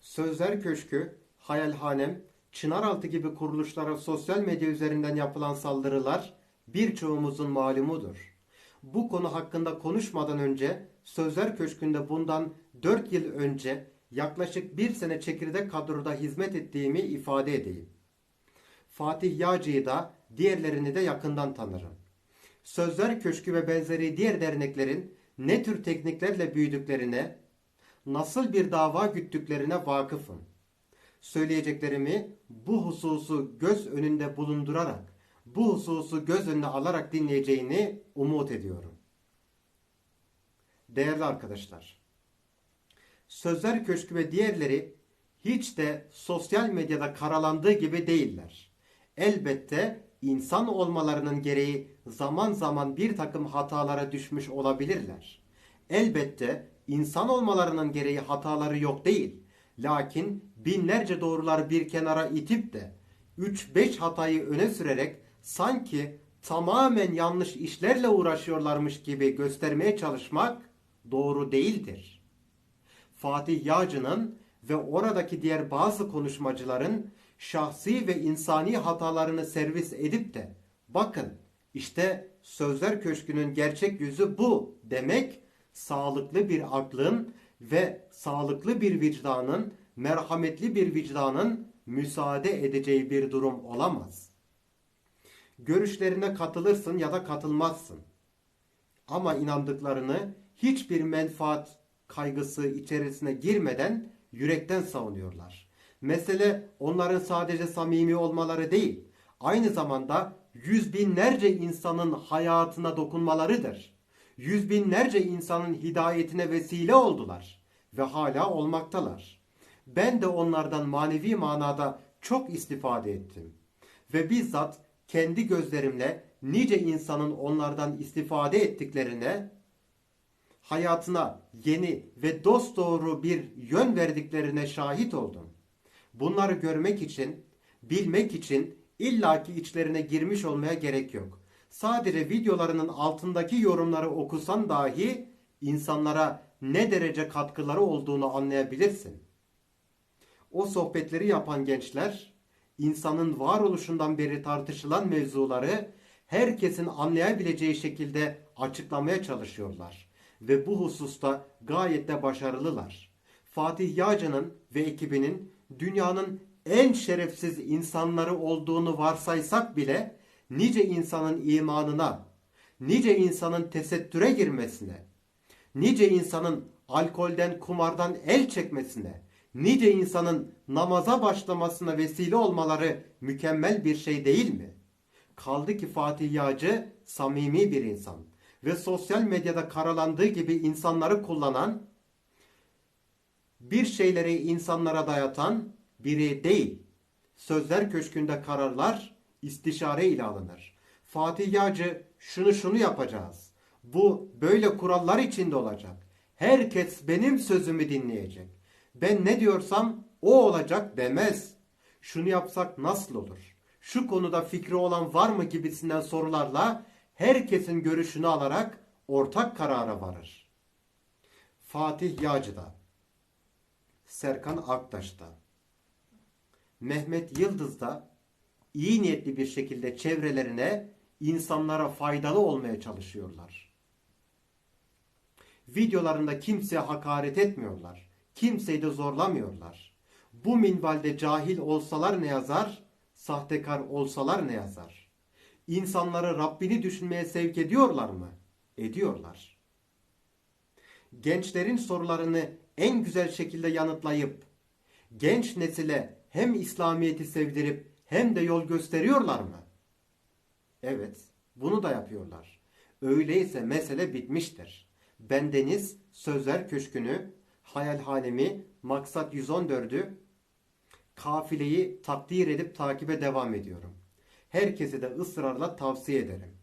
Sözler Köşkü, Hayalhanem, Çınaraltı gibi kuruluşlara sosyal medya üzerinden yapılan saldırılar birçoğumuzun malumudur. Bu konu hakkında konuşmadan önce Sözler Köşkü'nde bundan 4 yıl önce yaklaşık bir sene çekirdek kadroda hizmet ettiğimi ifade edeyim. Fatih Yağcı'yı da diğerlerini de yakından tanırım. Sözler Köşkü ve benzeri diğer derneklerin ne tür tekniklerle büyüdüklerine, nasıl bir dava güttüklerine vakıfım. Söyleyeceklerimi bu hususu göz önünde bulundurarak, bu hususu göz önüne alarak dinleyeceğini umut ediyorum. Değerli arkadaşlar, Sözler Köşkü ve diğerleri hiç de sosyal medyada karalandığı gibi değiller. Elbette insan olmalarının gereği zaman zaman bir takım hatalara düşmüş olabilirler. Elbette insan olmalarının gereği hataları yok değil. Lakin binlerce doğruları bir kenara itip de 3-5 hatayı öne sürerek sanki tamamen yanlış işlerle uğraşıyorlarmış gibi göstermeye çalışmak doğru değildir. Fatih Yağcı'nın ve oradaki diğer bazı konuşmacıların şahsi ve insani hatalarını servis edip de bakın işte Sözler Köşkü'nün gerçek yüzü bu demek sağlıklı bir aklın ve sağlıklı bir vicdanın, merhametli bir vicdanın müsaade edeceği bir durum olamaz. Görüşlerine katılırsın ya da katılmazsın. Ama inandıklarını hiçbir menfaat kaygısı içerisine girmeden yürekten savunuyorlar. Mesele onların sadece samimi olmaları değil, aynı zamanda yüz binlerce insanın hayatına dokunmalarıdır. Yüz binlerce insanın hidayetine vesile oldular ve hala olmaktalar. Ben de onlardan manevi manada çok istifade ettim. Ve bizzat kendi gözlerimle nice insanın onlardan istifade ettiklerine hayatına yeni ve dosdoğru bir yön verdiklerine şahit oldum. Bunları görmek için, bilmek için illaki içlerine girmiş olmaya gerek yok. Sadece videolarının altındaki yorumları okusan dahi insanlara ne derece katkıları olduğunu anlayabilirsin. O sohbetleri yapan gençler insanın varoluşundan beri tartışılan mevzuları herkesin anlayabileceği şekilde açıklamaya çalışıyorlar ve bu hususta gayet de başarılılar. Fatih Yağcı'nın ve ekibinin dünyanın en şerefsiz insanları olduğunu varsaysak bile nice insanın imanına, nice insanın tesettüre girmesine, nice insanın alkolden, kumardan el çekmesine, nice insanın namaza başlamasına vesile olmaları mükemmel bir şey değil mi? Kaldı ki Fatih Yağcı samimi bir insan ve sosyal medyada karalandığı gibi insanları kullanan, bir şeyleri insanlara dayatan biri değil. Sözler köşkünde kararlar istişare ile alınır. Fatih Yağcı şunu şunu yapacağız. Bu böyle kurallar içinde olacak. Herkes benim sözümü dinleyecek. Ben ne diyorsam o olacak demez. Şunu yapsak nasıl olur? Şu konuda fikri olan var mı gibisinden sorularla herkesin görüşünü alarak ortak karara varır. Fatih Yağcı'da, Serkan Aktaş'ta, Mehmet Yıldız'da iyi niyetli bir şekilde çevrelerine insanlara faydalı olmaya çalışıyorlar. Videolarında kimseye hakaret etmiyorlar. Kimseyi de zorlamıyorlar. Bu minvalde cahil olsalar ne yazar, sahtekar olsalar ne yazar? İnsanları Rabbini düşünmeye sevk ediyorlar mı? Ediyorlar. Gençlerin sorularını en güzel şekilde yanıtlayıp genç nesile hem İslamiyet'i sevdirip hem de yol gösteriyorlar mı? Evet, bunu da yapıyorlar. Öyleyse mesele bitmiştir. Bendeniz Sözler Köşkü'nü, Hayalhanemi, Maksat 114'ü, kafileyi takdir edip takibe devam ediyorum. Herkese de ısrarla tavsiye ederim.